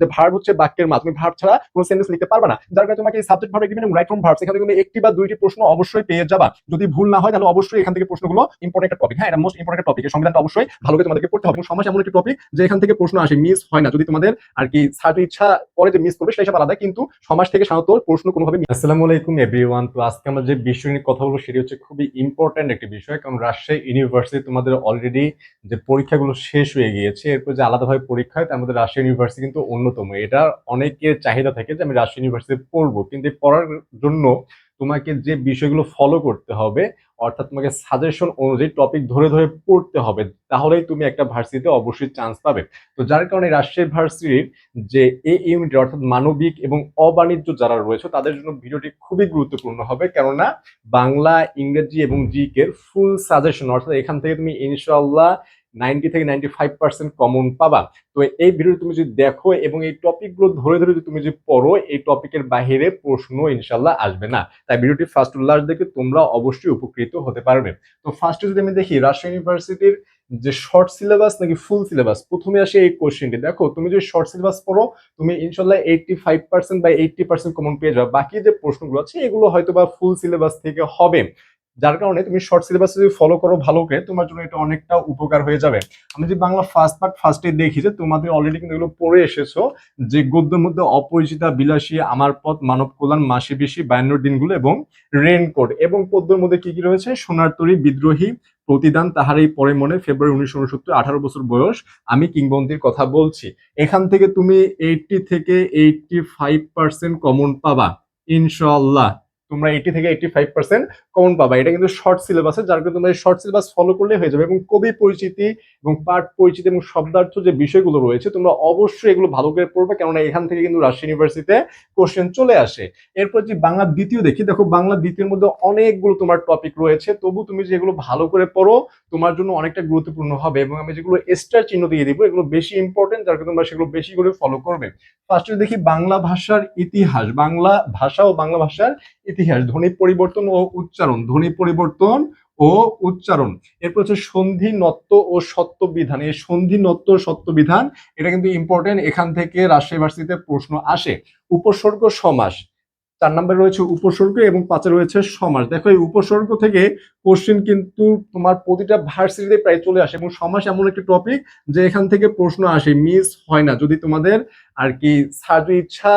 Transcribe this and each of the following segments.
যে ভার্ব হচ্ছে বাক্যের মা তুমি ভার্ব ছাড়া কোনো সেন্টেন্স লিখতে পারবে না। যার কারণে তোমাকে subject verb agreement right form verbs এখান তুমি একটি বা দুইটি প্রশ্ন অবশ্যই পেয়ে যাবা। যদি ভুল না হয়, তাহলে অবশ্যই এখান থেকে প্রশ্নগুলো ইম্পর্টেন্ট একটা টপিক হ্যাঁ এটা মোস্ট ইম্পর্টেন্ট টপিক সংবিধানটা অবশ্যই ভালো করে তোমাদেরকে পড়তে হবে। সমাজ এমন একটি টপিক যে এখান থেকে প্রশ্ন আসে মিস হয় না। যদি তোমাদের আর কি সার্চ ইচ্ছা করে যে মিস করবে, সেটা হিসাব আলাদা, কিন্তু সমাজ থেকে সাধারণত প্রশ্ন কোনোভাবে আসসালামু আলাইকুম এভরিওয়ান তো আজকে আমরা যে বিষয় নিয়ে কথা বলব, সেটি হচ্ছে খুবই ইম্পর্ট্যান্ট একটি বিষয়, কারণ রাজশাহী ইউনিভার্সিটি তোমাদের অলরেডি যে পরীক্ষাগুলো শেষ হয়ে গিয়েছে, এরপর যে আলাদাভাবে পরীক্ষা হয়, তার মধ্যে রাজশাহী ইউনিভার্সিটি কিন্তু অন্যতম। এটা অনেকের চাহিদা থাকে যে আমি রাজশাহী ইউনিভার্সিটি পড়ব, কিন্তু পড়ার জন্য তোমাকে যে বিষয়গুলো ফলো করতে হবে, অর্থাৎ তোমাকে সাজেশন অনুযায়ী টপিক ধরে ধরে পড়তে হবে, তাহলেই তুমি একটা ভার্সিটিতে অবশ্যই চান্স পাবে। তো যার কারণে রাজশাহী ভার্সিটির যে এ ইউনিট অর্থাৎ মানবিক এবং অবাণিজ্য যারা রয়েছে, তাদের জন্য ভিডিওটি খুবই গুরুত্বপূর্ণ হবে। কেননা বাংলা, ইংরেজি এবং জিকের ফুল সাজেশন অর্থাৎ এখান থেকে তুমি ইনশাল্লাহ নাইনটি থেকে নাইনটি ফাইভ পার্সেন্ট কমন পাবা। তো এই ভিডিও তুমি যদি দেখো এবং এই টপিকগুলো ধরে ধরে যদি তুমি যদি পড়ো, এই টপিকের বাইরে প্রশ্ন ইনশাল্লাহ আসবে না। তাই ভিডিওটি ফার্স্ট লাস্ট দেখে তোমরা অবশ্যই উপকৃত হতে পারবে। তো ফার্স্টে যদি আমি দেখি রাজশাহী ইউনিভার্সিটির যে শর্ট সিলেবাস নাকি ফুল সিলেবাস প্রথমে আসে এই কোশ্চেনটি দেখো, তুমি যদি শর্ট সিলেবাস পড়ো, তুমি ইনশাল্লাহ এইটটি ফাইভ পার্সেন্ট বা এইটটি পার্সেন্ট কমন পেয়ে যাবে। বাকি যে প্রশ্নগুলো আছে, এগুলো হয়তো বা ফুল সিলেবাস থেকে হবে। যার কারণে তুমি শর্ট সিলেবাস যদি ফলো করো ভালো করে তোমার জন্য এটা অনেকটা উপকার হয়ে যাবে। আমি যদি বাংলা ফার্স্ট পার্ট ফার্স্টে দেখি যে তোমাদের অলরেডি কিন্তু এগুলো পড়ে এসেছ যে গদ্যের মধ্যে অপরিচিতা, বিলাসী, আমার পথ, মানব কল্যাণ, মাসে বেশি বায়ান্ন দিনগুলো এবং রেনকোট এবং পদ্যের মধ্যে কি কি রয়েছে? সোনার তরী, বিদ্রোহী, প্রতিদান, তাহার এই পরে মনে, ফেব্রুয়ারি উনিশশো উনসত্তর, আঠারো বছর বয়স, আমি কিংবন্দির কথা বলছি। এখান থেকে তুমি এইটটি থেকে এইটটি ফাইভ পার্সেন্ট কমন পাবা ইনশাল্লাহ তোমরা এইটি থেকে এইটি ফাইভ পার্সেন্ট কমন পাবা। এটা কিন্তু শর্ট সিলেবাসে যার কারণে তোমরা এই শর্ট সিলেবাস ফলো করলে হয়ে যাবে। এবং কবি পরিচিতি এবং পাঠ পরিচিতি এবং শব্দার্থ যে বিষয়গুলো রয়েছে, তোমরা অবশ্যই এগুলো ভালো করে পড়বে। কেননা এখান থেকে কিন্তু রাজশাহী ইউনিভার্সিটিতে কোশ্চেন চলে আসে। এরপর যে বাংলা দ্বিতীয় দেখি, দেখো বাংলা দ্বিতীয়ের মধ্যে অনেকগুলো তোমার টপিক রয়েছে। তবু তুমি যেগুলো ভালো করে পড়ো, তোমার জন্য অনেকটা গুরুত্বপূর্ণ হবে এবং আমি যেগুলো স্টার চিহ্ন দিয়ে দিব, এগুলো বেশি ইম্পর্টেন্ট যার কারণে তোমরা সেগুলো বেশি করে ফলো করবে। ফার্স্টে দেখি বাংলা ভাষার ইতিহাস, বাংলা ভাষা ও বাংলা ভাষার ইতিহাস, ধ্বনি পরিবর্তন ও উচ্চারণ, ধ্বনি পরিবর্তন ও উচ্চারণ। এরপর হচ্ছে সন্ধি নত্ব ও সত্য বিধান এই সন্ধি নত্ব ও সত্য বিধান এটা কিন্তু ইম্পর্টেন্ট এখান থেকে রাজশাহী ভার্সিটিতে প্রশ্ন আসে। উপসর্গ সমাস, চার নম্বরে রয়েছে উপসর্গ এবং পাঁচে রয়েছে সমাস। দেখো, এই উপসর্গ থেকে কোশ্চেন কিন্তু তোমার প্রতিটা ভার্সিটিতে প্রায় চলে আসে এবং সমাস এমন একটি টপিক যে এখান থেকে প্রশ্ন আসে মিস হয় না। যদি তোমাদের আর কি সার্জ ইচ্ছা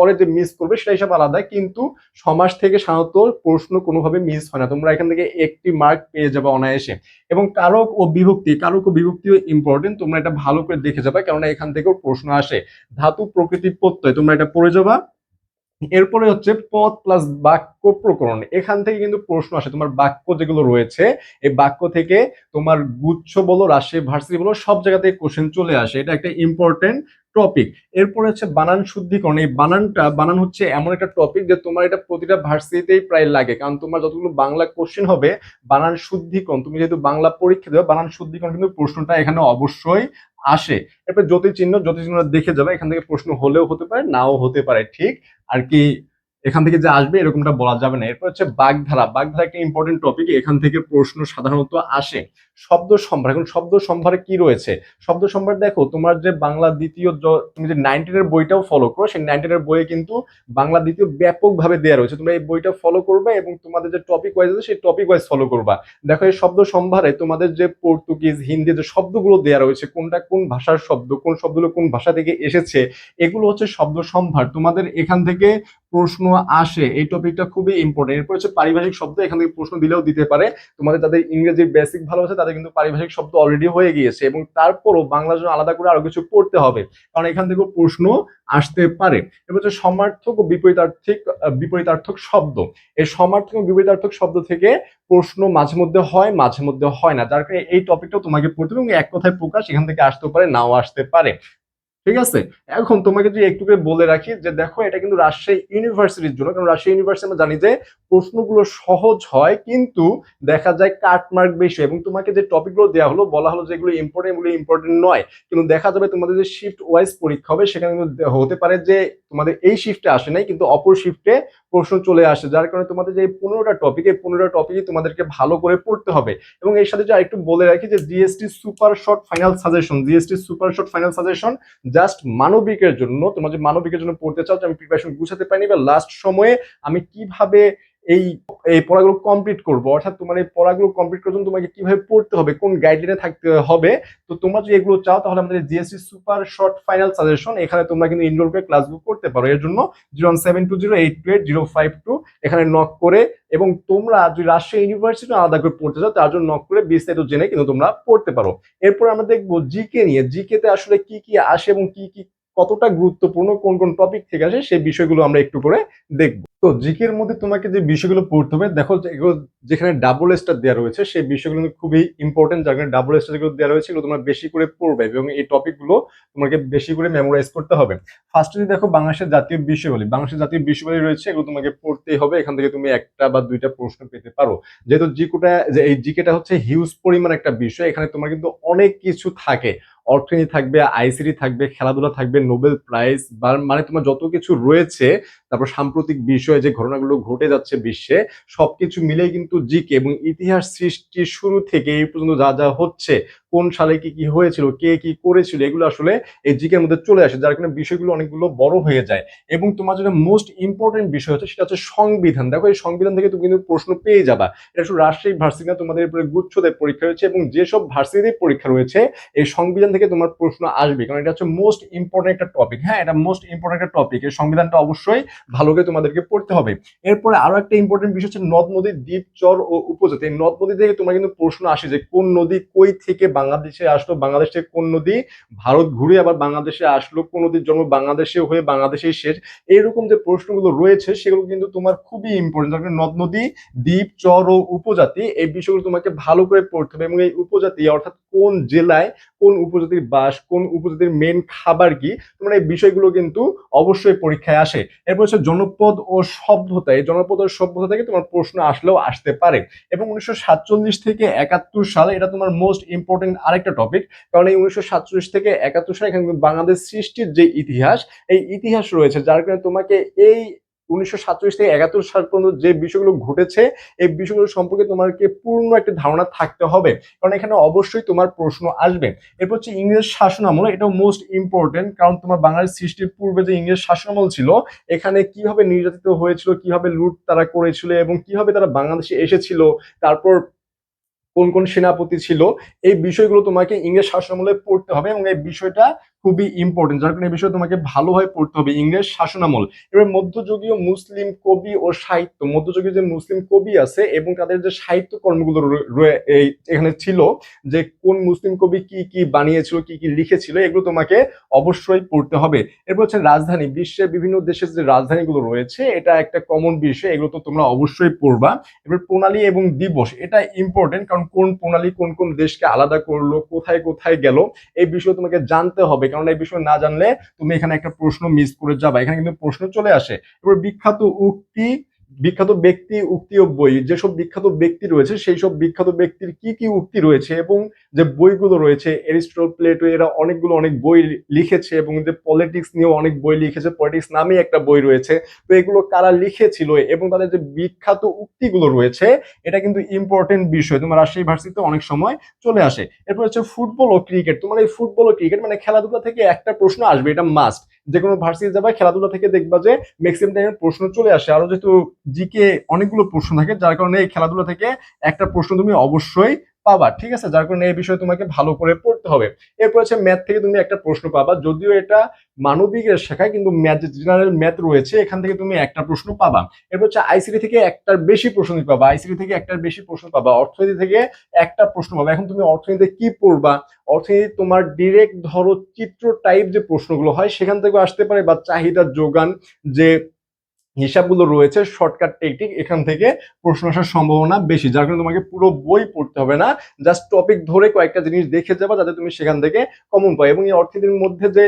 করে যে মিস করবে সেটা হিসাব আলাদা কিন্তু সমাজ থেকে সাধারণত প্রশ্ন কোনোভাবে মিস হয় না। তোমরা এখান থেকে একটি মার্ক পেয়ে যাবে অনায়াসে। এবং কারক ও বিভক্তি, কারক ও বিভক্তিও ইম্পর্টেন্ট তোমরা এটা ভালো করে দেখে যাবে, কেননা এখান থেকেও প্রশ্ন আসে। ধাতু প্রকৃতি প্রত্যয়, তোমরা এটা পড়ে যাবা। এরপরে হচ্ছে পদ প্লাস বাক্য প্রকরণ, এখান থেকে কিন্তু প্রশ্ন আসে। তোমার বাক্য যেগুলো রয়েছে, এই বাক্য থেকে তোমার গুচ্ছ বলো রাজশাহী ভার্সিটি বলো, সব জায়গাতে কোশ্চেন চলে আসে। এটা একটা ইম্পর্টেন্ট টপিক এরপরে হচ্ছে বানান শুদ্ধিকরণ। এই বানানটা, বানান হচ্ছে এমন একটা টপিক যে তোমার এটা প্রতিটা ভার্সিটিতেই প্রায় লাগে। কারণ তোমার যতগুলো বাংলা কোশ্চেন হবে, বানান শুদ্ধিকরণ, তুমি যেহেতু বাংলা পরীক্ষা দেবে, বানান শুদ্ধিকরণ কিন্তু প্রশ্নটা এখানে অবশ্যই আসে। এরপর জ্যোতিচিহ্ন জ্যোতিচিহ্ন জ্যোতি দেখে যাবে, এখান থেকে প্রশ্ন হলেও হতে পারে, নাও হতে পারে, ঠিক? আর কি এখান থেকে যে আসবে, এরকমটা বলা যাবে না। এরপর হচ্ছে বাগধারা। বাগধারা একটা ইম্পর্টেন্ট টপিক এখান থেকে প্রশ্ন সাধারণত আসে। শব্দ সম্ভার। এখন শব্দ সম্ভারে কি রয়েছে? শব্দ সম্ভার দেখো, তোমার যে বাংলা দ্বিতীয় তুমি যে নাইনটিনের বইটাও ফলো করো, সেই নাইনটিনের বইয়ে কিন্তু বাংলা দ্বিতীয় ব্যাপকভাবে দেওয়া রয়েছে। তোমরা এই বইটা ফলো করবে এবং তোমাদের যে টপিক ওয়াইজ আছে, সেই টপিক ওয়াইজ ফলো করবা। দেখো, এই শব্দ সম্ভারে তোমাদের যে পর্তুগিজ হিন্দি যে শব্দগুলো দেওয়া রয়েছে, কোনটা কোন ভাষার শব্দ, কোন শব্দগুলো কোন ভাষা থেকে এসেছে, এগুলো হচ্ছে শব্দ সম্ভার। তোমাদের এখান থেকে প্রশ্ন আসে, এই টপিকটা খুবই ইম্পর্টেন্ট এরপর হচ্ছে পারিভাষিক শব্দ, এখান থেকে প্রশ্ন দিলেও দিতে পারে। তোমাদের তাদের ইংরেজির বেসিক ভালো আছে, তাদের কিন্তু পারিভাষিক শব্দ অলরেডি হয়ে গিয়েছে এবং তারপরও বাংলার জন্য আলাদা করে আরও কিছু পড়তে হবে। কারণ এখান থেকেও প্রশ্ন আসতে পারে। এবার হচ্ছে সমার্থক ও বিপরীতার্থিক বিপরীতার্থক শব্দ। এই সমার্থক ও বিপরীতার্থক শব্দ থেকে প্রশ্ন মাঝে মধ্যে হয়, মাঝে মধ্যে হয় না। যার কারণে এই টপিকটাও তোমাকে পড়তে হবে এবং এক কথায় প্রকাশ এখান থেকে আসতেও পারে, নাও আসতে পারে। ঠিক আছে? এখন তোমাকে যদি একটু বলে রাখি যে দেখো, এটা কিন্তু রাজশাহী ইউনিভার্সিটির জন্য। কারণ রাজশাহী ইউনিভার্সিটি আমরা জানি যে প্রশ্নগুলো সহজ হয়, কিন্তু দেখা যায় কাটমার্ক বেশি এবং তোমাকে যে টপিকগুলো দেওয়া হলো, বলা হলো যে এগুলো ইম্পর্টেন্ট এগুলো ইম্পর্টেন্ট নয়। কিন্তু দেখা যাবে তোমাদের যে শিফট ওয়াইজ পরীক্ষা হবে, সেখানে কিন্তু হতে পারে যে তোমাদের এই শিফটে আসে নাই, কিন্তু অপর শিফটে প্রশ্ন চলে আসে, যার কারণে তোমাদের যে পনেরোটা টপিক এই পনেরোটা টপিকই তোমাদেরকে ভালো করে পড়তে হবে। এবং এর সাথে যা একটু বলে রাখি যে GST super short final suggestion GST super short final suggestion just মানবিকের জন্য, তোমরা যে মানবিকের জন্য পড়তে চাও, যে আমি প্রিপারেশন গুছাতে পারিনি বা লাস্ট সময়ে আমি কীভাবে এই এই পড়াগুলো কমপ্লিট করব। অর্থাৎ তোমার এই পড়াগুলো কমপ্লিট করার জন্য তোমাকে কীভাবে পড়তে হবে, কোন গাইডলাইনে থাকতে হবে, তো তোমরা যদি এগুলো চাও তাহলে আমাদের GSC super short final suggestion এখানে তোমরা কিন্তু ইনরোল করে ক্লাসগুলো করতে পারো। এর জন্য zero seven two zero eight two eight zero five two এখানে নক করে এবং তোমরা যদি রাজশাহী ইউনিভার্সিটি আলাদা করে পড়তে চাও, তার জন্য নক করে বিস্তারিত জেনে কিন্তু তোমরা পড়তে পারো। এরপর আমরা দেখব জিকে নিয়ে। জিকে তে আসলে কি কি আসে এবং কি কি কতটা গুরুত্বপূর্ণ, কোন কোন টপিক থেকে আসে সেই বিষয়গুলো আমরা একটু করে দেখব। তো জিকের মধ্যে তোমাকে যে বিষয়গুলো পড়তে হবে, দেখো এগুলো যেখানে ডাবল স্টার দেওয়া রয়েছে, সেই বিষয়গুলো খুবই ইম্পর্টেন্ট যার কারণে ডাবল স্টার যেগুলো দেওয়া রয়েছে, এগুলো তোমরা বেশি করে পড়বে এবং এই টপিকগুলো তোমাকে বেশি করে মেমোরাইজ করতে হবে। ফার্স্টে যদি দেখো বাংলাদেশের জাতীয় বিষয়বলী বাংলাদেশের জাতীয় বিষয়বলী রয়েছে, এগুলো তোমাকে পড়তেই হবে, এখান থেকে তুমি একটা বা দুইটা প্রশ্ন পেতে পারো। যেহেতু জিকোটা, যে এই জিকেটা হচ্ছে হিউজ পরিমাণ একটা বিষয়, এখানে তোমার কিন্তু অনেক কিছু থাকে। অর্থনীতি থাকবে আইসিটি থাকবে খেলাধুলা থাকবে নোবেল প্রাইজ বা মানে তোমার যত কিছু রয়েছে তারপর সাম্প্রতিক বিষয়ে যে ঘটনাগুলো ঘটে যাচ্ছে বিশ্বে, সবকিছু মিলেই কিন্তু জিকে এবং ইতিহাস সৃষ্টির শুরু থেকে এই পর্যন্ত যা যা হচ্ছে, কোন সালে কি কি হয়েছিল, কে কি করেছিল, এগুলো আসলে এই জিকের মধ্যে চলে আসে, যার কারণে বিষয়গুলো অনেকগুলো বড় হয়ে যায়। এবং তোমার যেটা মোস্ট ইম্পর্টেন্ট বিষয় হচ্ছে সেটা হচ্ছে সংবিধান। দেখো এই সংবিধান থেকে তুমি কিন্তু প্রশ্ন পেয়ে যাবা। এটা শুধু রাজশাহী ভার্সিটি না, তোমাদের উপরে গুচ্ছদের পরীক্ষা রয়েছে এবং যেসব ভার্সিটির পরীক্ষা রয়েছে, এই সংবিধান থেকে তোমার প্রশ্ন আসবে। কারণ এটা হচ্ছে মোস্ট ইম্পর্টেন্ট একটা টপিক হ্যাঁ এটা মোস্ট ইম্পর্টেন্ট একটা টপিক এই সংবিধানটা অবশ্যই ভালো করে তোমাদেরকে পড়তে হবে। এরপরে আরও একটা ইম্পর্টেন্ট বিষয় হচ্ছে নদ, নদী, দ্বীপ, চর ও উপজাতি। এই নদ, নদী থেকে তোমার কিন্তু প্রশ্ন আসে যে কোন নদী কই থেকে বাংলাদেশে আসলো? বাংলাদেশ থেকে কোন নদী? ভারত ঘুরে আবার বাংলাদেশে আসলো? কোন নদীর জন্ম বাংলাদেশে হয়ে বাংলাদেশেই শেষ? এইরকম যে প্রশ্নগুলো রয়েছে, সেগুলো কিন্তু তোমার খুবই ইম্পর্টেন্ট যার নদ, নদী, দ্বীপ, চর ও উপজাতি, এই বিষয়গুলো তোমাকে ভালো করে পড়তে হবে। এবং এই উপজাতি, অর্থাৎ কোন জেলায় কোন উপজাতির বাস, কোন উপজাতির মেন খাবার কি, তোমরা এই বিষয়গুলো কিন্তু অবশ্যই পরীক্ষায় আসে। এরপর হচ্ছে জনপদ ও সভ্যতা, এই জনপদ ও সভ্যতা থেকে তোমার প্রশ্ন আসলেও আসতে পারে। এবং উনিশশো সাতচল্লিশ থেকে একাত্তর সালে এটা তোমার মোস্ট ইম্পর্টেন্ট আরেকটা টপিক কারণ এই উনিশশো সাতচল্লিশ থেকে একাত্তর সালে এখানে বাংলাদেশ সৃষ্টির যে ইতিহাস, এই ইতিহাস রয়েছে, যার কারণে তোমাকে এই উনিশশো সাতচল্লিশ থেকে একাত্তর সাল পর্যন্ত যে বিষয়গুলো ঘটেছে, এই বিষয়গুলো সম্পর্কে তোমাকে পূর্ণ একটা ধারণা থাকতে হবে। কারণ এখানে অবশ্যই তোমার প্রশ্ন আসবে। এরপর হচ্ছে ইংরেজ শাসনামল এটাও মোস্ট ইম্পর্টেন্ট কারণ তোমার বাংলাদেশ সৃষ্টির পূর্বে যে ইংরেজ শাসনামল ছিল, এখানে কীভাবে নির্যাতিত হয়েছিল, কীভাবে লুট তারা করেছিল এবং কীভাবে তারা বাংলাদেশে এসেছিল, তারপর কোন কোন সেনাপতি ছিল, এই বিষয়গুলো তোমাকে ইংরেজ শাসনামলে পড়তে হবে এবং এই বিষয়টা খুবই ইম্পর্টেন্ট যার কারণে এই বিষয়ে তোমাকে ভালোভাবে পড়তে হবে ইংরেজ শাসনামল। এবার মধ্যযুগীয় মুসলিম কবি ও সাহিত্য, মধ্যযুগীয় যে মুসলিম কবি আছে এবং তাদের যে সাহিত্য কর্মগুলো এখানে ছিল যে কোন মুসলিম কবি কি কি বানিয়েছিল, কি কি লিখেছিল, এগুলো তোমাকে অবশ্যই পড়তে হবে। এরপর হচ্ছে রাজধানী, বিশ্বের বিভিন্ন দেশের যে রাজধানীগুলো রয়েছে, এটা একটা কমন বিষয়, এগুলো তো তোমরা অবশ্যই পড়বা। এবার প্রণালী এবং দিবস, এটা ইম্পর্টেন্ট কারণ কোন প্রণালী কোন কোন দেশকে আলাদা করল, কোথায় কোথায় গেল, এই বিষয়ে তোমাকে জানতে হবে। কারণ এই বিষয়ে না জানলে তুমি এখানে একটা প্রশ্ন মিস করে যাবা। এখানে কিন্তু প্রশ্ন চলে আসে। এবার বিখ্যাত উক্তি বিখ্যাত ব্যক্তি, উক্তি ও বই, যেসব বিখ্যাত ব্যক্তি রয়েছে সেই সব বিখ্যাত ব্যক্তির কি কি উক্তি রয়েছে এবং যে বইগুলো রয়েছে এরিস্টল প্লেটো এরা অনেকগুলো অনেক বই লিখেছে এবং যে পলিটিক্স নিয়েও অনেক বই লিখেছে পলিটিক্স নামে একটা বই রয়েছে। তো এগুলো কারা লিখেছিল এবং তাদের যে বিখ্যাত উক্তিগুলো রয়েছে, এটা কিন্তু ইম্পর্টেন্ট বিষয়। তোমার রাজশাহী ভার্সিটিতে অনেক সময় চলে আসে। এরপর হচ্ছে ফুটবল ও ক্রিকেট। তোমার এই ফুটবল ও ক্রিকেট মানে খেলাধুলা থেকে একটা প্রশ্ন আসবে, এটা মাস্ট যে কোনো ভার্সিটি যাবে, খেলাধুলা থেকে দেখবা যে ম্যাক্সিমাম টাইমের প্রশ্ন চলে আসে। আরও যেহেতু জিকে অনেকগুলো প্রশ্ন থাকে, যার কারণে এই খেলাধুলা থেকে একটা প্রশ্ন তুমি অবশ্যই পাবা, ঠিক আছে? যার কারণে এই বিষয়ে তোমাকে ভালো করে পড়তে হবে। এরপর হচ্ছে ম্যাথ থেকে তুমি একটা প্রশ্ন পাবা, যদিও এটা মানবিকের শেখায়, কিন্তু ম্যাথ জেনারেল ম্যাথ রয়েছে, এখান থেকে তুমি একটা প্রশ্ন পাবা। এরপর হচ্ছে আইসিডি থেকে একটার বেশি প্রশ্ন পাবা আইসিডি থেকে একটার বেশি প্রশ্ন পাবা, অর্থনীতি থেকে একটা প্রশ্ন পাবা। এখন তুমি অর্থনীতিতে কি পড়বা? অর্থনীতি তোমার ডিরেক্ট ধরো চিত্র টাইপ যে প্রশ্নগুলো হয়, সেখান থেকে আসতে পারে, বা চাহিদার যোগান যে হিসাবগুলো রয়েছে শর্টকাট টেকনিক এখান থেকে প্রশ্ন আসার সম্ভাবনা বেশি। যার কারণে তোমাকে পুরো বই পড়তে হবে না জাস্ট টপিক ধরে কয়েকটা জিনিস দেখে যাবা, যাতে তুমি সেখান থেকে কমন পাও। এবং এই অর্থনীতির মধ্যে যে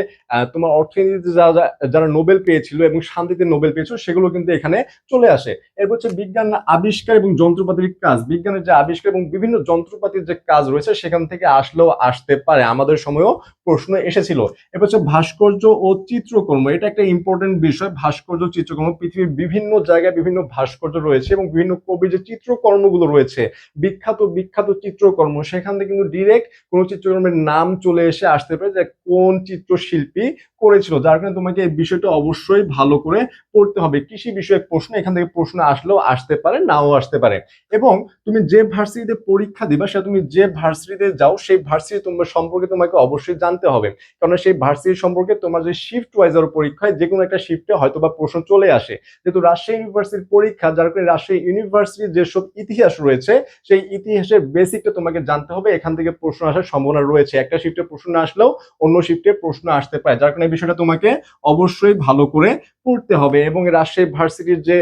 তোমার অর্থনীতিতে যারা যারা নোবেল পেয়েছিল এবং শান্তিতে নোবেল পেয়েছিল, সেগুলো কিন্তু এখানে চলে আসে। এরপর হচ্ছে বিজ্ঞান আবিষ্কার এবং যন্ত্রপাতির কাজ। বিজ্ঞানের যে আবিষ্কার এবং বিভিন্ন যন্ত্রপাতির যে কাজ রয়েছে, সেখান থেকে আসলেও আসতে পারে। আমাদের সময়েও প্রশ্ন এসেছিল। এরপর হচ্ছে ভাস্কর্য ও চিত্রকর্ম। এটা একটা ইম্পর্টেন্ট বিষয়। ভাস্কর্য চিত্রকর্ম পৃথিবীর বিভিন্ন জায়গায় বিভিন্ন ভাস্কর্য রয়েছে এবং বিভিন্ন কবির যে চিত্রকর্মগুলো রয়েছে, বিখ্যাত বিখ্যাত চিত্রকর্ম, সেখান থেকে কিন্তু ডিরেক্ট কোনো চিত্রকর্মের নাম চলে এসে আসতে পারে যে কোন চিত্রশিল্পী করেছিল, যার কারণে তোমাকে এই বিষয়টা অবশ্যই ভালো করে পড়তে হবে। কৃষি বিষয়ক প্রশ্ন, এখান থেকে প্রশ্ন আসলেও আসতে পারে, নাও আসতে পারে। এবং তুমি যে ভার্সিটিতে পরীক্ষা দিবা, সেটা তুমি যে ভার্সিটিতে যাও, সেই ভার্সিটি তোমার সম্পর্কে তোমাকে অবশ্যই জানতে হবে। কারণ সেই ভার্সিটি সম্পর্কে তোমার যে শিফট ওয়াইজার পরীক্ষায় যে কোনো একটা শিফটে হয়তো বা প্রশ্ন চলে আসে। যেহেতু রাজশাহী ইউনিভার্সিটির পরীক্ষা, যার কারণে রাজশাহী ইউনিভার্সিটির যেসব ইতিহাস রয়েছে, সেই ইতিহাসের বেসিকটা তোমাকে জানতে হবে। এখান থেকে প্রশ্ন আসার সম্ভাবনা রয়েছে। একটা শিফটে প্রশ্ন আসলেও অন্য শিফটে প্রশ্ন আসতে পারে, যার কারণে বিষয়টা তোমাকে অবশ্যই ভালো করে পড়তে হবে। এবং রাজশাহী ভার্সিটির যে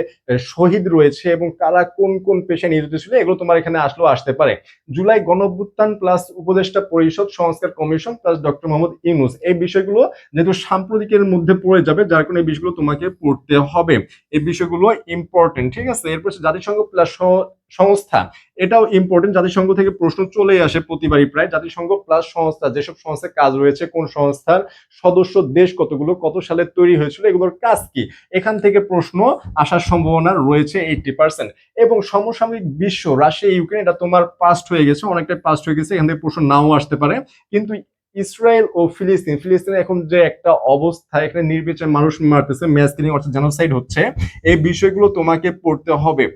শহীদ রয়েছে এবং কারা কোন কোন পেশায় নিয়োজিত ছিল, এগুলো তোমার এখানে আসলেও আসতে পারে। জুলাই গণঅভ্যুত্থান প্লাস উপদেষ্টা পরিষদ সংস্কার commission plus doctor Mohammad Yunus, এই বিষয়গুলো যেহেতু সাম্প্রতিকের মধ্যে পড়ে যাবে, যার কারণে এই বিষয়গুলো তোমাকে পড়তে হবে। এই বিষয়গুলো ইম্পর্টেন্ট ঠিক আছে? এরপর জাতিসংঘ প্লাস সংস্থা। এটাও ইম্পর্টেন্ট জাতিসংঘ থেকে প্রশ্ন চলে আসে প্রতিবারই প্রায়। জাতিসংঘ প্লাস সংস্থা, যেসব সংস্থার কাজ রয়েছে, কোন সংস্থার সদস্য দেশ কতগুলো, কত সালে তৈরি হয়েছিল, এগুলোর কাজ কি? এখান থেকে প্রশ্ন আসার সম্ভাবনা রয়েছে এইটটি পার্সেন্ট এবং সমসাময়িক বিশ্ব, রাশিয়া, ইউক্রেন, এটা তোমার পাস্ট হয়ে গেছে, অনেকটাই পাস্ট হয়ে গেছে, এখান থেকে প্রশ্ন নাও আসতে পারে। কিন্তু ইসরায়েল ও ফিলিস্তিন। ফিলিস্তিনে এখন যে একটা অবস্থা, এখানে নির্বিচার মানুষ মারতেছে ম্যাচ কিলিং অর্থাৎ জেনোসাইড হচ্ছে। এই বিষয়গুলো তোমাকে পড়তে হবে।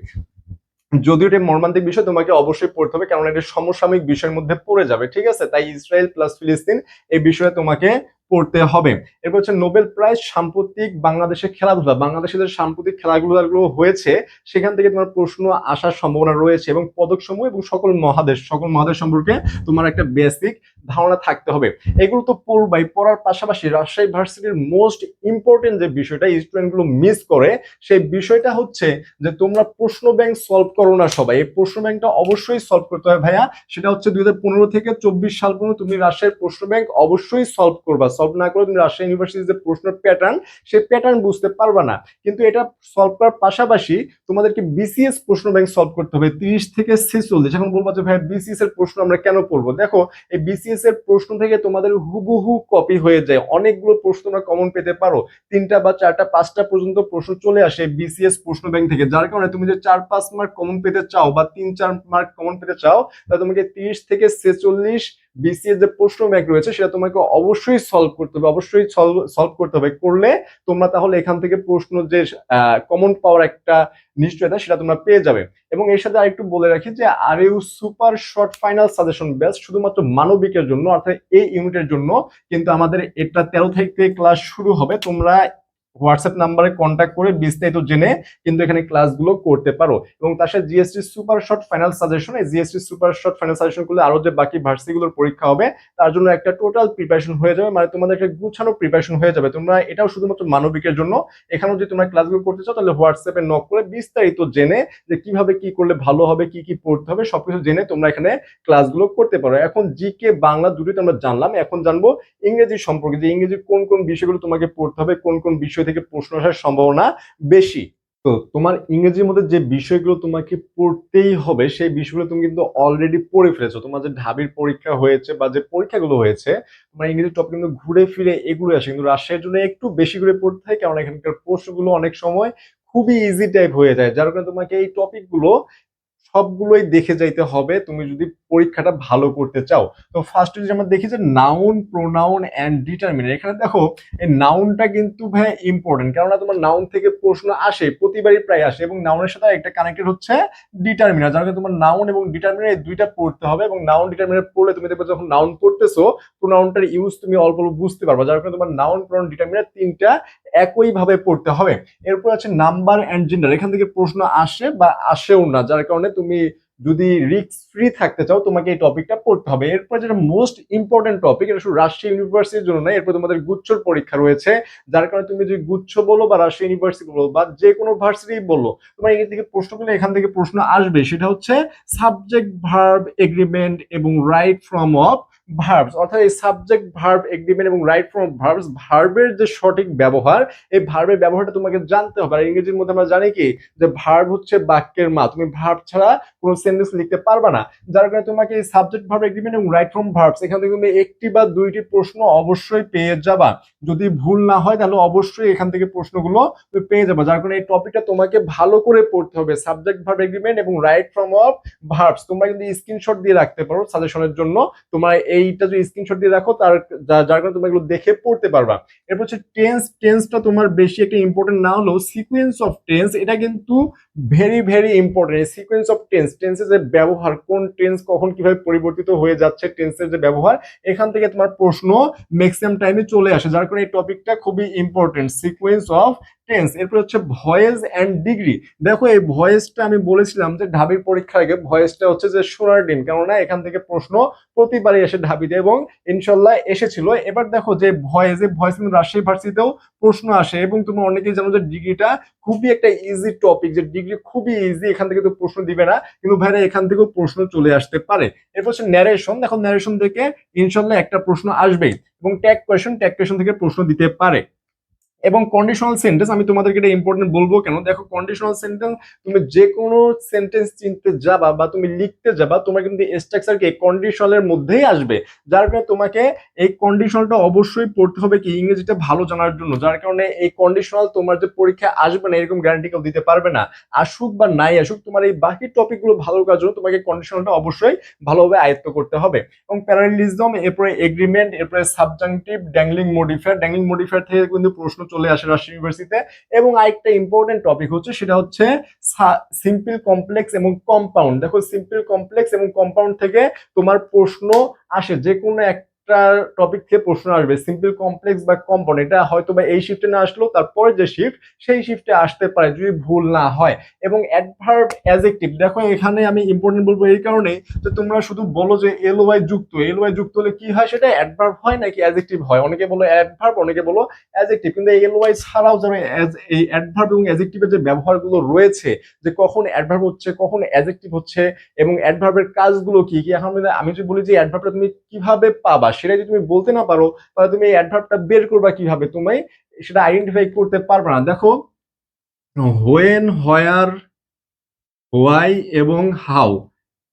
যদিও এটা মর্মান্তিক বিষয়, তোমাকে অবশ্যই পড়তে হবে কারণ এটা সমসাময়িক বিষয়ের মধ্যে পড়ে যাবে, ঠিক আছে? তাই ইসরায়েল প্লাস ফিলিস্তিন এই বিষয়ে তোমাকে পড়তে হবে। এরপর হচ্ছে নোবেল প্রাইজ সাম্প্রতিক বাংলাদেশের খেলাধুলা। বাংলাদেশের যে সাম্প্রতিক খেলাধুলাগুলো হয়েছে, সেখান থেকে তোমার প্রশ্ন আসার সম্ভাবনা রয়েছে এবং পদক সমূহ এবং সকল মহাদেশ সকল মহাদেশ সম্পর্কে তোমার একটা বেসিক ধারণা থাকতে হবে। এগুলো তো পড়বাই, পড়ার পাশাপাশি রাজশাহী ভার্সিটির মোস্ট ইম্পর্টেন্ট যে বিষয়টা স্টুডেন্টগুলো মিস করে, সেই বিষয়টা হচ্ছে যে তোমরা প্রশ্ন ব্যাংক সলভ করো না সবাই। এই প্রশ্ন ব্যাংকটা অবশ্যই সলভ করতে হবে ভাইয়া। সেটা হচ্ছে দুই হাজার পনেরো থেকে চব্বিশ সাল পর্যন্ত তুমি রাজশাহীর প্রশ্ন ব্যাংক অবশ্যই সলভ করবা। সলভ না করে তুমি রাজশাহী ইউনিভার্সিটির যে প্রশ্ন প্যাটার্ন সেই প্যাটার্ন বুঝতে পারবা না। কিন্তু এটা সলভ করার পাশাপাশি তোমাদেরকে বিসিএস প্রশ্ন ব্যাংক সলভ করতে হবে তিরিশ থেকে ছেচল্লিশ। এখন বলব যে ভাই বিসিএস এর প্রশ্ন আমরা কেন পড়ব? দেখো, এই বিসিএস এর প্রশ্ন থেকে তোমাদের হুবহু কপি হয়ে যায়। অনেকগুলো প্রশ্ন তোমরা কমন পেতে পারো। তিনটা বা চারটা, পাঁচটা পর্যন্ত প্রশ্ন চলে আসে বিসিএস প্রশ্ন ব্যাংক থেকে। যার কারণে তুমি যে চার, পাঁচ মার্ক কমন পেতে চাও বা তিন, চার মার্ক কমন পেতে চাও, তাহলে তোমাকে তিরিশ থেকে ছেচল্লিশ বিসিএস যে প্রশ্ন ব্যাংক রয়েছে, সেটা তোমাকে অবশ্যই সলভ করতে হবে, অবশ্যই সলভ করতে হবে। করলে তোমরা তাহলে এখান থেকে প্রশ্ন যে কমন পাওয়ার একটা নিশ্চয়তা, সেটা তোমরা পেয়ে যাবে। এবং এর সাথে আরেকটু বলে রাখি যে R U super short final suggestion batch শুধুমাত্র মানবিকের জন্য, অর্থাৎ এই ইউনিটের জন্য কিন্তু আমাদের এটা তেরো থেকে ক্লাস শুরু হবে। তোমরা হোয়াটসঅ্যাপ নাম্বারে কন্ট্যাক্ট করে বিস্তারিত জেনে কিন্তু এখানে ক্লাসগুলো করতে পারো। এবং তার সাথে GST super short final suggestion এই GST super short final suggestion করলে আরও যে বাকি ভার্সিটিগুলোর পরীক্ষা হবে, তার জন্য একটা টোটাল প্রিপারেশন হয়ে যাবে। মানে তোমাদের একটা গুছানো প্রিপারেশন হয়ে যাবে। তোমরা এটাও শুধুমাত্র মানবিকের জন্য। এখানেও যদি তোমরা ক্লাসগুলো করতে চাও, তাহলে হোয়াটসঅ্যাপে নক করে বিস্তারিত জেনে যে কীভাবে কি করলে ভালো হবে, কি কি পড়তে হবে, সবকিছু জেনে তোমরা এখানে ক্লাসগুলো করতে পারো। এখন জিকে বাংলা দুটোই আমরা জানলাম। এখন জানব ইংরেজি সম্পর্কে যে ইংরেজি কোন কোন বিষয়গুলো তোমাকে পড়তে হবে, কোন কোন বিষয় থেকে প্রশ্ন আসার সম্ভাবনা বেশি। তো তোমার ইংরেজির মধ্যে যে বিষয়গুলো তোমাকে পড়তেই হবে, সেই বিষয়গুলো তুমি কিন্তু অলরেডি পড়ে ফেলেছো। তোমার যে ঢাবির পরীক্ষা হয়েছে বা যে পরীক্ষাগুলো হয়েছে, তোমার ইংরেজি টপিক কিন্তু ঘুরে ফিরে এগুলো আসে। কিন্তু রাজশাহীর জন্য একটু বেশি করে পড়তে হয় কারণ এখানকার প্রশ্নগুলো অনেক সময় খুবই ইজি টাইপ হয়ে যায়। যার কারণে তোমাকে এই টপিকগুলো সবগুলোই দেখে যাইতে হবে। তুমি যদি পরীক্ষাটা ভালো করতে চাও। তো ফার্স্ট যদি আমরা দেখি যে নাউন প্রোনাউন অ্যান্ড ডিটারমিনার এখানে দেখো, এই নাউনটা কিন্তু ভাই ইম্পর্টেন্ট কেননা তোমার নাউন থেকে প্রশ্ন আসে, প্রতিবারই প্রায় আসে এবং নাউনের সাথে একটা কানেক্টেড হচ্ছে ডিটারমিনার যার তোমার নাউন এবং ডিটারমিনার এই দুইটা পড়তে হবে এবং নাউন ডিটারমিনার পড়লে তুমি দেখবে যখন নাউন পড়তেছো প্রোনাউনটার ইউজ তুমি অল্প অল্প বুঝতে পারবে। যার কারণে তোমার নাউন প্রোনাউন ডিটারমিনার তিনটা একইভাবে পড়তে হবে। এরপর আছে নাম্বার অ্যান্ড জেন্ডার এখান থেকে প্রশ্ন আসে বা আসেও না, যার কারণে তুমি যদি রিক্স ফ্রি থাকতে চাও, তোমাকে এই টপিকটা পড়তে হবে। এরপর যেটা মোস্ট ইম্পর্টেন্ট টপিক এটা শুধু রাজশাহী ইউনিভার্সিটির জন্য না এরপর তোমাদের গুচ্ছর পরীক্ষা রয়েছে। যার কারণে তুমি যদি গুচ্ছ বলো বা রাজশাহী ইউনিভার্সিটি বলো বা যে কোনো ভার্সিটি বলো, তোমার এখান থেকে প্রশ্নগুলো এখান থেকে প্রশ্ন আসবে। সেটা হচ্ছে সাবজেক্ট ভার্ব এগ্রিমেন্ট এবং রাইট ফ্রম অফ ভার্বস অর্থাৎ এই সাবজেক্ট ভার্ব এগ্রিমেন্ট এবং রাইট ফ্রম ভার্বস ভার্বের যে সঠিক ব্যবহার, এই ভার্বের ব্যবহারটা তোমাকে জানতে হবে। আর ইংরেজির মধ্যে আমরা জানি কি? যে ভার্ব হচ্ছে বাক্যের মা। তুমি ভার্ব ছাড়া কোনো সেন্টেন্স লিখতে পারবে না। যার কারণে তোমাকে এই সাবজেক্ট ভার্ব এগ্রিমেন্ট এবং রাইট ফ্রম ভার্বস এখান থেকে তুমি একটি বা দুইটি প্রশ্ন অবশ্যই পেয়ে যাবা। যদি ভুল না হয়, তাহলে অবশ্যই এখান থেকে প্রশ্নগুলো তুমি পেয়ে যাবে। যার কারণে এই টপিকটা তোমাকে ভালো করে পড়তে হবে। সাবজেক্ট ভার্ব এগ্রিমেন্ট এবং রাইট ফ্রম অফ ভার্বস তোমরা কিন্তু স্ক্রিনশট দিয়ে রাখতে পারো সাজেশনের জন্য। তোমার এইটা যদি স্ক্রিনশট দিয়ে রাখো, তার যার কারণে তোমরা এগুলো দেখে পড়তে পারবা। এরপর হচ্ছে টেন্স টেন্সটা তোমার বেশি একটা ইম্পর্টেন্ট না হলেও সিকোয়েন্স অফ টেন্স এটা কিন্তু very very important sequence of tense টেন্সের যে ব্যবহার, কোন টেন্স কখন কীভাবে পরিবর্তিত হয়ে যাচ্ছে টেন্সের যে ব্যবহার, এখান থেকে তোমার প্রশ্ন ম্যাক্সিমাম টাইমে চলে আসে, যার কারণে এই টপিকটা খুবই ইম্পর্টেন্ট সিকোয়েন্স অফ টেন্স এরপর হচ্ছে ভয়েস অ্যান্ড ডিগ্রি দেখো এই ভয়েসটা আমি বলেছিলাম যে ঢাবির পরীক্ষার আগে ভয়েসটা হচ্ছে যে সোনার ডিম কেননা এখান থেকে প্রশ্ন প্রতিবারই এসে ঢাবিতে এবং ইনশাল্লাহ এসেছিল। এবার দেখো যে ভয়েস ভয়েস কিন্তু রাজশাহী ভার্সিটিতেও প্রশ্ন আসে এবং তুমি অনেকেই জানো যে ডিগ্রিটা খুবই একটা ইজি টপিক যে ডিগ্রি খুবই ইজি এখান থেকে তো প্রশ্ন দিবে না, কিন্তু ভাইরা এখান থেকেও প্রশ্ন চলে আসতে পারে। এরপর হচ্ছে ন্যারেশন দেখো ন্যারেশন থেকে ইনশাল্লাহ একটা প্রশ্ন আসবেই এবং ট্যাগ কোয়েশন ট্যাগ কোয়েশন থেকে প্রশ্ন দিতে পারে। এবং কন্ডিশনাল সেন্টেন্স আমি তোমাদেরকে এটা ইম্পর্টেন্ট বলব কেন? দেখো কন্ডিশনাল সেন্টেন্স তুমি যে কোনো সেন্টেন্স চিনতে যাবা বা তুমি লিখতে যাবা, তোমার কিন্তু স্ট্রাকচার কি কন্ডিশনালের মধ্যেই আসবে। যার কারণে তোমাকে এই কন্ডিশনালটা অবশ্যই পড়তে হবে কি ইংরেজিটা ভালো জানার জন্য। যার কারণে এই কন্ডিশনাল তোমার যে পরীক্ষা আসবে না, এরকম গ্যারান্টি কেউ দিতে পারবে না। আসুক বা নাই আসুক, তোমার এই বাকি টপিকগুলো ভালো করার জন্য তোমাকে কন্ডিশনালটা অবশ্যই ভালোভাবে আয়ত্ত করতে হবে। এবং প্যারালিজম এরপরে এগ্রিমেন্ট এরপরে subjunctive dangling modifier dangling modifier থেকে কিন্তু প্রশ্ন চলে আসে রাজশাহী ইউনিভার্সিটিতে এবং আরেকটা ইম্পর্টেন্ট টপিক হচ্ছে, সেটা হচ্ছে সিম্পল কমপ্লেক্স এবং কম্পাউন্ড দেখো সিম্পল কমপ্লেক্স এবং কম্পাউন্ড থেকে তোমার প্রশ্ন আসে যে কোনো একটা টপিক থেকে প্রশ্ন আসবে সিম্পল কমপ্লেক্স বা কম্পাউন্ড এটা হয়তো বা এই শিফটে না আসলেও তারপরে যে শিফট সেই শিফটে আসতে পারে যদি ভুল না হয়। এবং অ্যাডভার্ব অ্যাজেক্টিভ দেখো এখানে আমি ইম্পর্টেন্ট বলব এই কারণে যে তোমরা শুধু বলো যে এল ওয়াই যুক্ত এল ওয়াই যুক্ত হলে কি হয় সেটা অ্যাডভার্ব হয় নাকি অ্যাজেক্টিভ হয়? অনেকে বলো অ্যাডভার্ব অনেকে বলো অ্যাজেক্টিভ কিন্তু এল ওয়াই ছাড়াও as- এই অ্যাডভার্ব এবং অ্যাজেক্টিভের যে ব্যবহারগুলো রয়েছে, যে কখন অ্যাডভার্ব হচ্ছে, কখন অ্যাজেক্টিভ হচ্ছে এবং অ্যাডভার্বের কাজগুলো কি কি এখন আমি যদি বলি যে অ্যাডভার্বটা তুমি কীভাবে পাবা সেটা যদি তুমি বলতে না পারো, তাহলে তুমি অ্যাডভার্বটা বের করবা কীভাবে? তুমি সেটা আইডেন্টিফাই করতে পারবে না। দেখো হোয়েন হয়ার হোয়াই এবং হাউ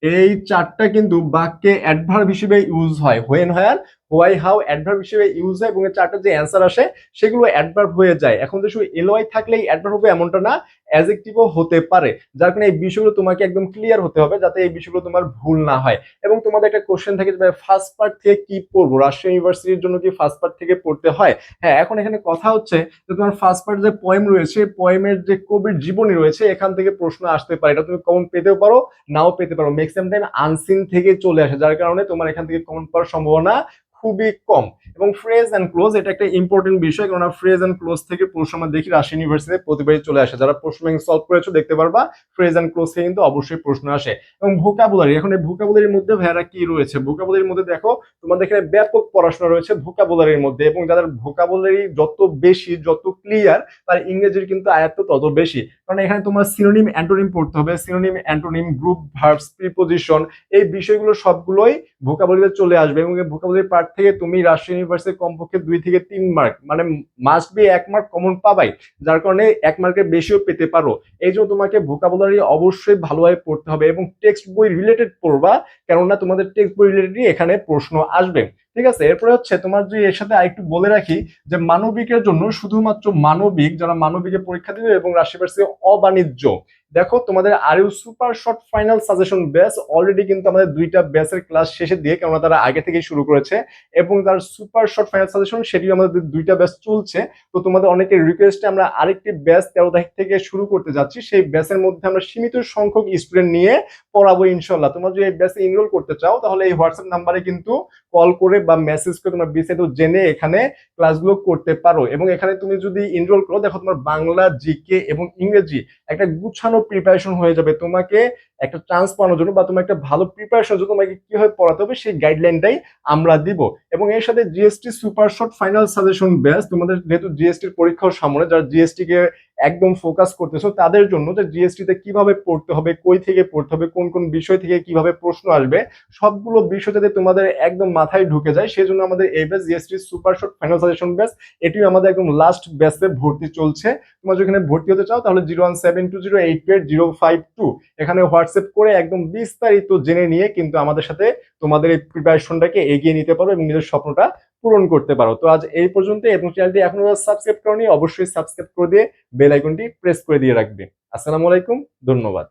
এই চারটা কিন্তু বাক্যে অ্যাডভার্ব হিসেবে ইউজ হয়। When where why how adverb হিসেবে ইউজ হয় এবং চারটা যে অ্যান্সার আসে, সেগুলো অ্যাডভার্ব হয়ে যায়। এখন যে শুধু এলওয়াই থাকলেই অ্যাডভার্ব হবে এমনটা না অ্যাজেক্টিভও হতে পারে। যার কারণে এই বিষয়গুলো তোমাকে একদম ক্লিয়ার হতে হবে যাতে এই বিষয়গুলো তোমার ভুল না হয়। এবং তোমাদের একটা কোশ্চেন থাকে যে ফার্স্ট পার্ট থেকে কি পড়ব? রাজশাহী ইউনিভার্সিটির জন্য কি ফার্স্ট পার্ট থেকে পড়তে হয়? হ্যাঁ এখন এখানে কথা হচ্ছে যে, তোমার ফার্স্ট পার্ট যে পয়েম রয়েছে পয়েমের যে কবির জীবনী রয়েছে, এখান থেকে প্রশ্ন আসতে পারে। এটা তুমি কমন পেতেও পারো, নাও পেতে পারো। ম্যাক্সিমাম টাইম আনসিন থেকে চলে আসে, যার কারণে তোমার এখান থেকে কমন পাওয়ার সম্ভাবনা খুবই কম। এবং ফ্রেজ অ্যান্ড ক্লোজ এটা একটা ইম্পর্টেন্ট বিষয় কারণ ফ্রেজ অ্যান্ড ক্লোজ থেকে প্রশ্ন আমরা দেখি রাজশাহী ইউনিভার্সিটিতে প্রতিবারই চলে আসে। যারা প্রশ্ন ব্যাংক সলভ করেছ, দেখতে পারবা ফ্রেজ অ্যান্ড ক্লোজ থেকে কিন্তু অবশ্যই প্রশ্ন আসে। এবং ভোকাবুলারি এখন এই ভোকাবুলারির মধ্যে ভাইয়ারা কি রয়েছে? ভোকাবুলারির মধ্যে দেখো, তোমাদের এখানে ব্যাপক পড়াশোনা রয়েছে ভোকাবুলারির মধ্যে, এবং যাদের ভোকাবুলারি যত বেশি, যত ক্লিয়ার তার ইংরেজির কিন্তু আয়ত্ত তত বেশি। কারণ এখানে তোমার সিনোনিম অ্যান্টোনিম পড়তে হবে। Synonym antonym group verbs preposition এই বিষয়গুলো সবগুলোই ভোকাবুলারিতে চলে আসবে এবং এই ভোকাবলির পার্ট থেকে তুমি রাজশাহী ইউনিভার্সিটির কমপক্ষে দুই থেকে তিন মার্ক মানে মাস্ট বি এক মার্ক কমন পাবাই, যার কারণে এক মার্কের বেশিও পেতে পারো। এই জন্য তোমাকে ভোকাবুলারি অবশ্যই ভালোভাবে পড়তে হবে এবং টেক্সট বই রিলেটেড পড়বা, কেননা তোমাদের টেক্সট বই রিলেটেডই এখানে প্রশ্ন আসবে। ঠিক আছে? এরপরে হচ্ছে তোমার যদি এর সাথে আরেকটু বলে রাখি যে মানবিকের জন্য শুধুমাত্র মানবিক যারা মানবিকে পরীক্ষা দিবে এবং রাশি অবাণিজ্য। দেখো, তোমাদের R U super short final suggestion batch already কিন্তু আমাদের দুইটা ব্যাচের ক্লাস শেষে দিয়ে কেননা তারা আগে থেকেই শুরু করেছে এবং তার সুপার শর্ট ফাইনাল সাজেশন সেটিও আমাদের দুইটা ব্যাচ চলছে। তো তোমাদের অনেকের রিকোয়েস্টে আমরা আরেকটি ব্যাচ তেরো তারিখ থেকে শুরু করতে যাচ্ছি। সেই ব্যাচের মধ্যে আমরা সীমিত সংখ্যক স্টুডেন্ট নিয়ে পড়াবো ইনশাল্লাহ তোমরা যদি এই ব্যাচে এনরোল করতে চাও তাহলে এই হোয়াটসঅ্যাপ নাম্বারে কিন্তু কল করে বা মেসেজ করে তোমরা বিস্তারিত জেনে এখানে ক্লাসগুলো করতে পারো। এবং এখানে তুমি যদি এনরোল করো, দেখো তোমার বাংলা জিকে এবং ইংরেজি একটা গুছানো প্রিপারেশন হয়ে যাবে। তোমাকে একটা চান্স পাওয়ানোর জন্য বা তোমার একটা ভালো প্রিপারেশন জন্য তোমাকে কীভাবে পড়াতে হবে সেই গাইডলাইনটাই আমরা দিব। এবং এর সাথে GST super short final suggestion batch তোমাদের যেহেতু জিএসটির পরীক্ষাও সামনে, যারা জিএসটি কে একদম ফোকাস করতেছো, তাদের জন্য যে জিএসটি তে কীভাবে পড়তে হবে, কই থেকে পড়তে হবে, কোন কোন বিষয় থেকে কীভাবে প্রশ্ন আসবে, সবগুলো বিষয় যাতে তোমাদের একদম মাথায় ঢুকে যায়, সেজন্য আমাদের এই batch GST super short final suggestion batch এটিও আমাদের একদম লাস্ট ব্যাচে ভর্তি চলছে। তোমরা যেখানে ভর্তি হতে চাও, তাহলে zero one seven two zero eight eight zero five two এখানে হোয়াটসঅ্যাপ করে একদম বিস্তারিত জেনে নিয়ে কিন্তু আমাদের সাথে তোমাদের এই প্রিপারেশনটাকে এগিয়ে নিতে পারো এবং নিজের স্বপ্নটা পূরণ করতে পারো। তো আজ এই পর্যন্ত এবং চ্যানেলটি এখনও সাবস্ক্রাইব করনি, অবশ্যই সাবস্ক্রাইব করে দিয়ে বেল আইকনটি প্রেস করে দিয়ে রাখবে। আসসালামু আলাইকুম, ধন্যবাদ।